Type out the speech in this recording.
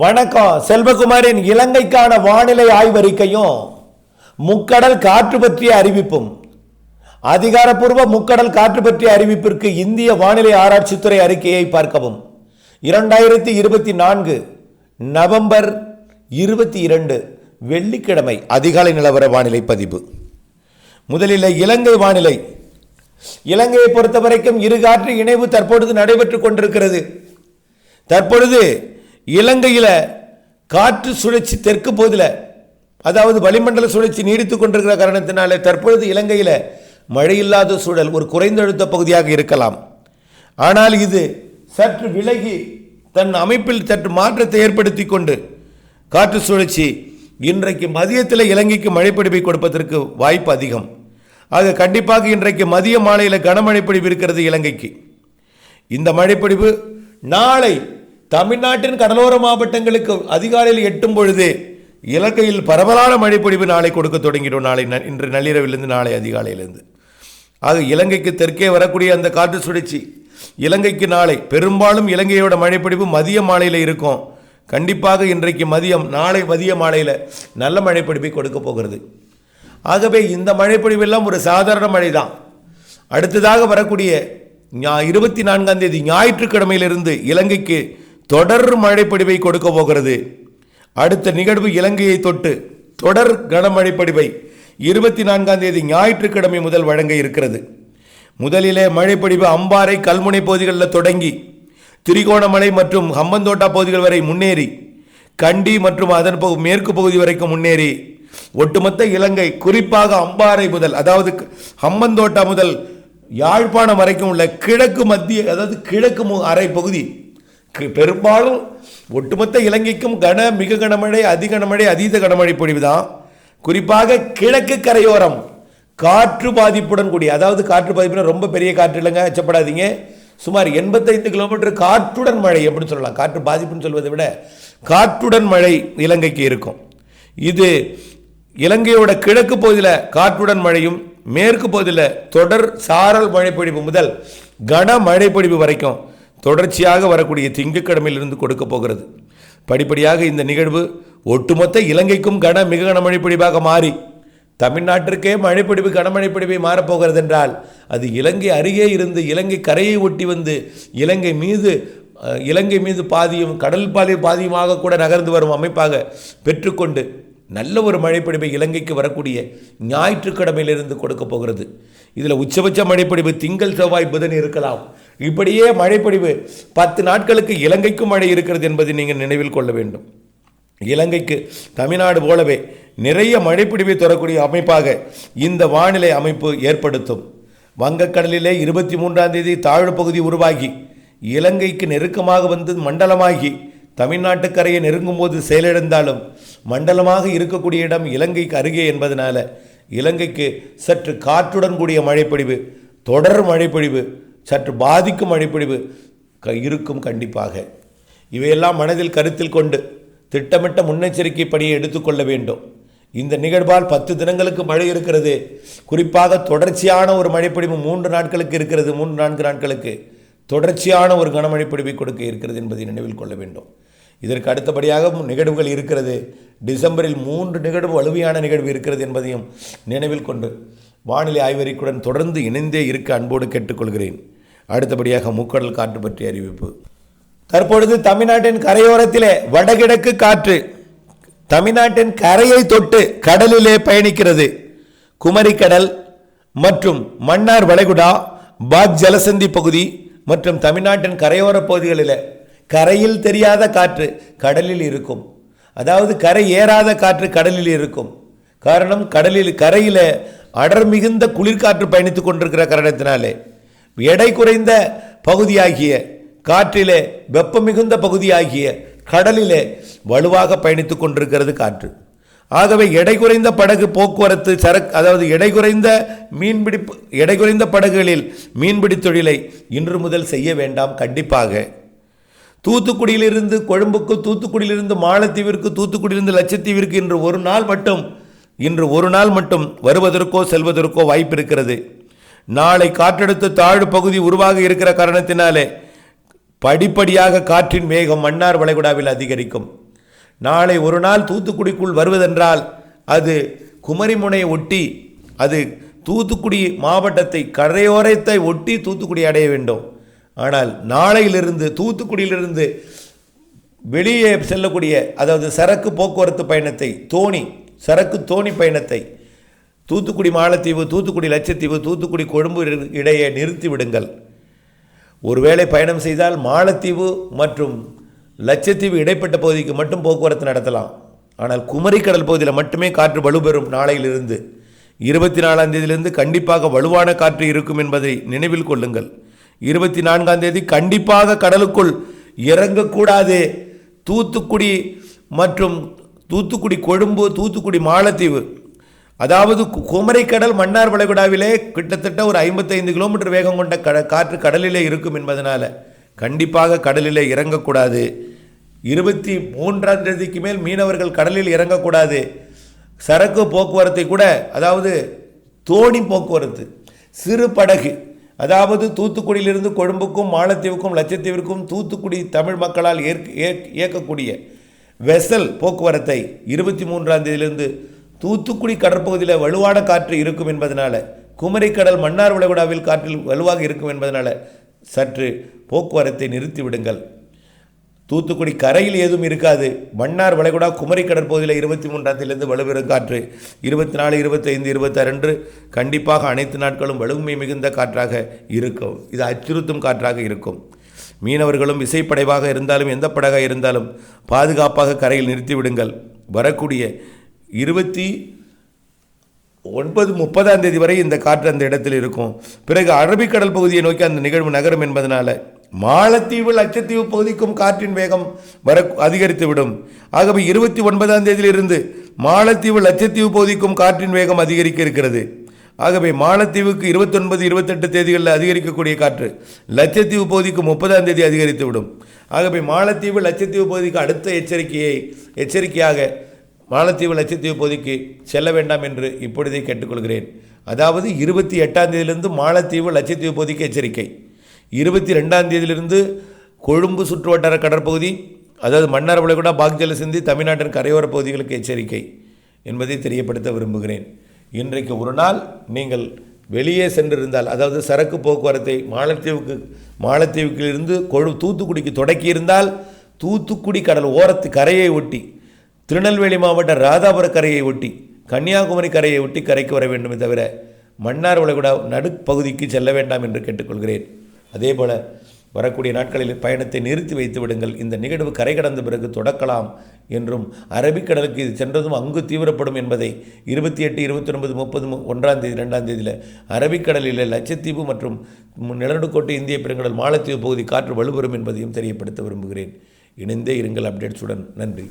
வணக்கம் செல்வகுமாரின் இலங்கைக்கான வானிலை ஆய்வறிக்கையும் முக்கடல் காற்று பற்றிய அறிவிப்பும். அதிகாரப்பூர்வ முக்கடல் காற்று பற்றிய அறிவிப்பிற்கு இந்திய வானிலை ஆராய்ச்சித்துறை அறிக்கையை பார்க்கவும். இரண்டாயிரத்தி இருபத்தி நான்கு நவம்பர் இருபத்தி இரண்டு வெள்ளிக்கிழமை அதிகாலை நிலவர வானிலை பதிவு. முதலில் இலங்கை வானிலை. இலங்கையை பொறுத்தவரைக்கும் இரு காற்று இணைவு தற்பொழுது நடைபெற்றுக் கொண்டிருக்கிறது. தற்பொழுது இலங்கையில் காற்று சுழற்சி தெற்கு பகுதியில் அதாவது வளிமண்டல சுழற்சி நீடித்துக் கொண்டிருக்கிற காரணத்தினாலே தற்பொழுது இலங்கையில் மழை இல்லாத சூழல் ஒரு குறைந்தழுத்த பகுதியாக இருக்கலாம். ஆனால் இது சற்று விலகி தன் அமைப்பில் சற்று மாற்றத்தை ஏற்படுத்தி கொண்டு காற்று சுழற்சி இன்றைக்கு மதியத்தில் இலங்கைக்கு மழைப்பிடிப்பை கொடுப்பதற்கு வாய்ப்பு அதிகம். ஆக கண்டிப்பாக இன்றைக்கு மதிய மாலையில் கனமழைப்பிடிப்பு இருக்கிறது இலங்கைக்கு. இந்த மழைப்பிடிப்பு நாளை தமிழ்நாட்டின் கடலோர மாவட்டங்களுக்கு அதிகாலையில் எட்டும் பொழுது இலங்கையில் பரவலான மழைப்பொழிவு நாளை கொடுக்க தொடங்கிடும். நாளை ந- இன்று நள்ளிரவிலிருந்து நாளை அதிகாலையிலிருந்து. ஆக இலங்கைக்கு தெற்கே வரக்கூடிய அந்த காற்று சுழற்சி. இலங்கைக்கு நாளை பெரும்பாலும் இலங்கையோட மழைப்பொழிவு மதிய மாலையில் இருக்கும். கண்டிப்பாக இன்றைக்கு மதியம் நாளை மதிய மாலையில் நல்ல மழைப்பொழிவை கொடுக்க போகிறது. ஆகவே இந்த மழைப்பொழிவெல்லாம் ஒரு சாதாரண மழை தான் அடுத்ததாக வரக்கூடிய ஞா- இருபத்தி நான்காம் தேதி ஞாயிற்றுக்கிழமையிலிருந்து இலங்கைக்கு தொடர் மழைப்படிவை கொடுக்க போகிறது. அடுத்த நிகழ்வு இலங்கையை தொட்டு தொடர் கனமழைப்படிவை இருபத்தி நான்காம் தேதி ஞாயிற்றுக்கிழமை முதல் வழங்க இருக்கிறது. முதலிலே மழைப்பொழிவு அம்பாறை கல்முனை பகுதிகளில் தொடங்கி திரிகோணமலை மற்றும் ஹம்பந்தோட்டா பகுதிகள் வரை முன்னேறி கண்டி மற்றும் அதன் பகு மேற்கு பகுதி வரைக்கும் முன்னேறி ஒட்டுமொத்த இலங்கை குறிப்பாக அம்பாறை முதல் அதாவது ஹம்பந்தோட்டா முதல் யாழ்ப்பாணம் வரைக்கும் உள்ள கிழக்கு மத்திய அதாவது கிழக்கு மு- அரை பகுதி பெரும்பாலும் ஒட்டுமொத்த இலங்கைக்கும் கன மிக கனமழை அதி கனமழை அதீத கனமழை பொழிவுதான். குறிப்பாக கிழக்கு கரையோரம் காற்று பாதிப்புடன் கூடிய அதாவது காற்று பாதிப்புனா ரொம்ப பெரிய காற்று இல்லைங்க அச்சப்படாதீங்க சுமார் எண்பத்தைந்து கிலோமீட்டர் காற்றுடன் மழை அப்படின்னு சொல்லலாம். காற்று பாதிப்புன்னு சொல்வதை விட காற்றுடன் மழை இலங்கைக்கு இருக்கும். இது இலங்கையோட கிழக்கு பகுதியில் காற்றுடன் மழையும் மேற்கு பகுதியில் தொடர் சாரல் மழைப்பொழிவு முதல் கன மழைப்பொழிவு வரைக்கும் தொடர்ச்சியாக வரக்கூடிய திங்கட்கிழமையிலிருந்து கொடுக்க போகிறது. படிப்படியாக இந்த நிகழ்வு ஒட்டுமொத்த இலங்கைக்கும் கன மிக கனமழை பொழிவாக மாறி தமிழ்நாட்டிற்கே மழைப்பொழிவு கனமழைப்பொழிவை மாறப்போகிறது என்றால் அது இலங்கை அருகே இருந்து இலங்கை கரையை ஒட்டி வந்து இலங்கை மீது இலங்கை மீது பாதியும் கடல் பாதி பாதியுமாக கூட நகர்ந்து வரும் அமைப்பாக பெற்றுக்கொண்டு நல்ல ஒரு மழைப்பொழிவை இலங்கைக்கு வரக்கூடிய ஞாயிற்றுக்கிழமையிலிருந்து கொடுக்க போகிறது. இதில் உச்சபட்ச மழைப்பொழிவு திங்கள் செவ்வாய் புதன் இருக்கலாம். இப்படியே மழைப்பொழிவு பத்து நாட்களுக்கு இலங்கைக்கும் மழை இருக்கிறது என்பதை நீங்கள் நினைவில் கொள்ள வேண்டும். இலங்கைக்கு தமிழ்நாடு போலவே நிறைய மழைப்பிடிவை தரக்கூடிய அமைப்பாக இந்த வானிலை அமைப்பு ஏற்படுத்தும். வங்கக்கடலிலே இருபத்தி மூன்றாம் தேதி தாழ்வு பகுதி உருவாகி இலங்கைக்கு நெருக்கமாக வந்து மண்டலமாகி தமிழ்நாட்டு கரையை நெருங்கும் போது செயலிழந்தாலும் மண்டலமாக இருக்கக்கூடிய இடம் இலங்கைக்கு அருகே என்பதனால இலங்கைக்கு சற்று காற்றுடன் கூடிய மழைப்பொழிவு தொடர் மழைப்பொழிவு சற்று பாதிக்கும் மழைப்பொழிவு க- இருக்கும் கண்டிப்பாக. இவையெல்லாம் மனதில் கருத்தில் கொண்டு திட்டமிட்ட முன்னெச்சரிக்கை பணியை எடுத்துக்கொள்ள வேண்டும். இந்த நிகழ்வால் பத்து தினங்களுக்கு மழை இருக்கிறது. குறிப்பாக தொடர்ச்சியான ஒரு மழைப்பொழிவு மூன்று நாட்களுக்கு இருக்கிறது. மூன்று நான்கு நாட்களுக்கு தொடர்ச்சியான ஒரு கனமழை பொழிவை கொடுக்க இருக்கிறது என்பதை நினைவில் கொள்ள வேண்டும். இதற்கு அடுத்தபடியாக நிகழ்வுகள் இருக்கிறது. டிசம்பரில் மூன்று நிகழ்வு வலுவையான நிகழ்வு இருக்கிறது என்பதையும் நினைவில் கொண்டு வானிலை ஆய்வறிக்கையுடன் தொடர்ந்து இணைந்தே இருக்க அன்போடு கேட்டுக்கொள்கிறேன். அடுத்தபடியாக முக்கடல் காற்று பற்றிய அறிவிப்பு. தற்பொழுது தமிழ்நாட்டின் கரையோரத்திலே வடகிழக்கு காற்று தமிழ்நாட்டின் கரையை தொட்டு கடலிலே பயணிக்கிறது. குமரிக்கடல் மற்றும் மன்னார் வளைகுடா பாக் ஜலசந்தி பகுதி மற்றும் தமிழ்நாட்டின் கரையோர பகுதிகளில் கரையில் தெரியாத காற்று கடலில் இருக்கும். அதாவது கரை ஏறாத காற்று கடலில் இருக்கும். காரணம் கடலில் கரையில் அடர் மிகுந்த குளிர்காற்று பயணித்துக் கொண்டிருக்கிற காரணத்தினாலே. எடை குறைந்த பகுதியாகிய காற்றிலே வெப்பம் மிகுந்த பகுதியாகிய கடலிலே வலுவாக பயணித்துக் கொண்டிருக்கிறது காற்று. ஆகவே எடை குறைந்த படகு போக்குவரத்து சரக்கு அதாவது எடை குறைந்த மீன்பிடிப்பு எடை குறைந்த படகுகளில் மீன்பிடி தொழிலை இன்று முதல் செய்ய வேண்டாம். கண்டிப்பாக தூத்துக்குடியிலிருந்து கொழும்புக்கு தூத்துக்குடியிலிருந்து மாலத்தீவிற்கு தூத்துக்குடியிலிருந்து லட்சத்தீவிற்கு இன்று ஒரு நாள் மட்டும் இன்று ஒரு நாள் மட்டும் வருவதற்கோ செல்வதற்கோ வாய்ப்பு இருக்கிறது. நாளை காற்றழுத்த தாழ்வு பகுதி உருவாக இருக்கிற காரணத்தினாலே படிப்படியாக காற்றின் வேகம் மன்னார் வளைகுடாவில் அதிகரிக்கும். நாளை ஒரு நாள் தூத்துக்குடிக்குள் வருவதென்றால் அது குமரிமுனையை ஒட்டி அது தூத்துக்குடி மாவட்டத்தை கரையோரத்தை ஒட்டி தூத்துக்குடி அடைய வேண்டும். ஆனால் நாளையிலிருந்து தூத்துக்குடியிலிருந்து வெளியே செல்லக்கூடிய அதாவது சரக்கு போக்குவரத்து பயணத்தை தோணி சரக்கு தோணி பயணத்தை தூத்துக்குடி மாலத்தீவு தூத்துக்குடி லட்சத்தீவு தூத்துக்குடி கொழும்பு இடையே நிறுத்தி விடுங்கள். ஒருவேளை பயணம் செய்தால் மாலத்தீவு மற்றும் லட்சத்தீவு இடைப்பட்ட பகுதிக்கு மட்டும் போக்குவரத்து நடத்தலாம். ஆனால் குமரிக்கடல் பகுதியில் மட்டுமே காற்று வலுப்பெறும் நாளையிலிருந்து. இருபத்தி நாலாம் தேதியிலிருந்து கண்டிப்பாக வலுவான காற்று இருக்கும் என்பதை நினைவில் கொள்ளுங்கள். இருபத்தி நான்காம் தேதி கண்டிப்பாக கடலுக்குள் இறங்கக்கூடாது. தூத்துக்குடி மற்றும் தூத்துக்குடி கொழும்பு தூத்துக்குடி மாலத்தீவு அதாவது கு- குமரிக்கடல் மன்னார் வளைகுடாவிலே கிட்டத்தட்ட ஒரு ஐம்பத்தைந்து கிலோமீட்டர் வேகம் கொண்ட கட காற்று கடலிலே இருக்கும் என்பதனால் கண்டிப்பாக கடலிலே இறங்கக்கூடாது. இருபத்தி மூன்றாம் தேதிக்கு மேல் மீனவர்கள் கடலில் இறங்கக்கூடாது. சரக்கு போக்குவரத்தை கூட அதாவது தோணி போக்குவரத்து சிறு படகு அதாவது தூத்துக்குடியிலிருந்து கொழும்புக்கும் மாலத்தீவுக்கும் லட்சத்தீவிற்கும் தூத்துக்குடி தமிழ் மக்களால் ஏற்க ஏற்க- இயக்கக்கூடிய வெசல் போக்குவரத்தை இருபத்தி மூன்றாம் தேதியிலிருந்து தூத்துக்குடி கடற்பகுதியில் வலுவான காற்று இருக்கும் என்பதனால் குமரிக்கடல் மன்னார் வளைகுடாவில் காற்றில் வலுவாக இருக்கும் என்பதனால் சற்று போக்குவரத்தை நிறுத்திவிடுங்கள். தூத்துக்குடி கரையில் எதுவும் இருக்காது. மன்னார் வளைகுடா குமரி கடற்பகுதியில் இருபத்தி மூன்றாம் தேதியிலிருந்து வலுப்பெறும் காற்று இருபத்தி நாலு இருபத்தைந்து இருபத்தாறு கண்டிப்பாக அனைத்து நாட்களும் வலுமை மிகுந்த காற்றாக இருக்கும். இது அச்சுறுத்தும் காற்றாக இருக்கும். மீனவர்களும் விசைப்படைவாக இருந்தாலும் எந்த படகாக இருந்தாலும் பாதுகாப்பாக கரையில் நிறுத்திவிடுங்கள். வரக்கூடிய இருபத்தி ஒன்பது முப்பதாம் தேதி வரை இந்த காற்று அந்த இடத்தில் இருக்கும். பிறகு அரபிக்கடல் பகுதியை நோக்கி அந்த நிகழ்வு நகரும் என்பதனால மாலத்தீவு லட்சத்தீவு பகுதிக்கும் காற்றின் வேகம் வர அதிகரித்து விடும் ஆகவே இருபத்தி ஒன்பதாம் தேதியிலிருந்து மாலத்தீவு லட்சத்தீவு பகுதிக்கும் காற்றின் வேகம் அதிகரிக்க இருக்கிறது. ஆகவே மாலத்தீவுக்கு இருபத்தொன்பது இருபத்தெட்டு தேதிகளில் அதிகரிக்கக்கூடிய காற்று லட்சத்தீவு பகுதிக்கு முப்பதாம் தேதி அதிகரித்து விடும் ஆகவே மாலத்தீவு லட்சத்தீவு பகுதிக்கு அடுத்த எச்சரிக்கையை எச்சரிக்கையாக மாலத்தீவு லட்சத்தீவு பகுதிக்கு செல்ல வேண்டாம் என்று இப்பொழுதே கேட்டுக்கொள்கிறேன். அதாவது இருபத்தி எட்டாம் தேதியிலிருந்து மாலத்தீவு லட்சத்தீவு பகுதிக்கு எச்சரிக்கை. இருபத்தி ரெண்டாம் தேதியிலிருந்து கொழும்பு சுற்றுவட்டார கடற்பகுதி அதாவது மன்னார் வளைகுடா பாக்ஜல சிந்தி தமிழ்நாட்டின் கரையோர பகுதிகளுக்கு எச்சரிக்கை என்பதை தெரியப்படுத்த விரும்புகிறேன். இன்றைக்கு ஒரு நாள் நீங்கள் வெளியே சென்றிருந்தால் அதாவது சரக்கு போக்குவரத்தை மாலத்தீவுக்கு மாலத்தீவுக்கிலிருந்து கொழு தூத்துக்குடிக்கு தொடக்கியிருந்தால் தூத்துக்குடி கடல் ஓரத்து கரையை ஒட்டி திருநெல்வேலி மாவட்ட ராதாபுர கரையை ஒட்டி கன்னியாகுமரி கரையை ஒட்டி கரைக்கு வர வேண்டுமே தவிர மன்னார் வளைகுடா நடுப்பகுதிக்கு செல்ல வேண்டாம் என்று கேட்டுக்கொள்கிறேன். அதேபோல வரக்கூடிய நாட்களில் பயணத்தை நிறுத்தி வைத்து விடுங்கள். இந்த நிகழ்வு கரை கடந்த பிறகு தொடக்கலாம் என்றும் அரபிக்கடலுக்கு இது சென்றதும் அங்கு தீவிரப்படும் என்பதை இருபத்தி எட்டு இருபத்தி ஒன்பது முப்பது ஒன்றாம் தேதி ரெண்டாம் தேதியில் அரபிக்கடலில் லட்சத்தீவு மற்றும் நிலநடுக்கோட்டை இந்திய பெருங்கடல் மாலத்தீவு பகுதி காற்று வலுப்பெறும் என்பதையும் தெரியப்படுத்த விரும்புகிறேன். இணைந்தே இருங்கள் அப்டேட்ஸுடன். நன்றி.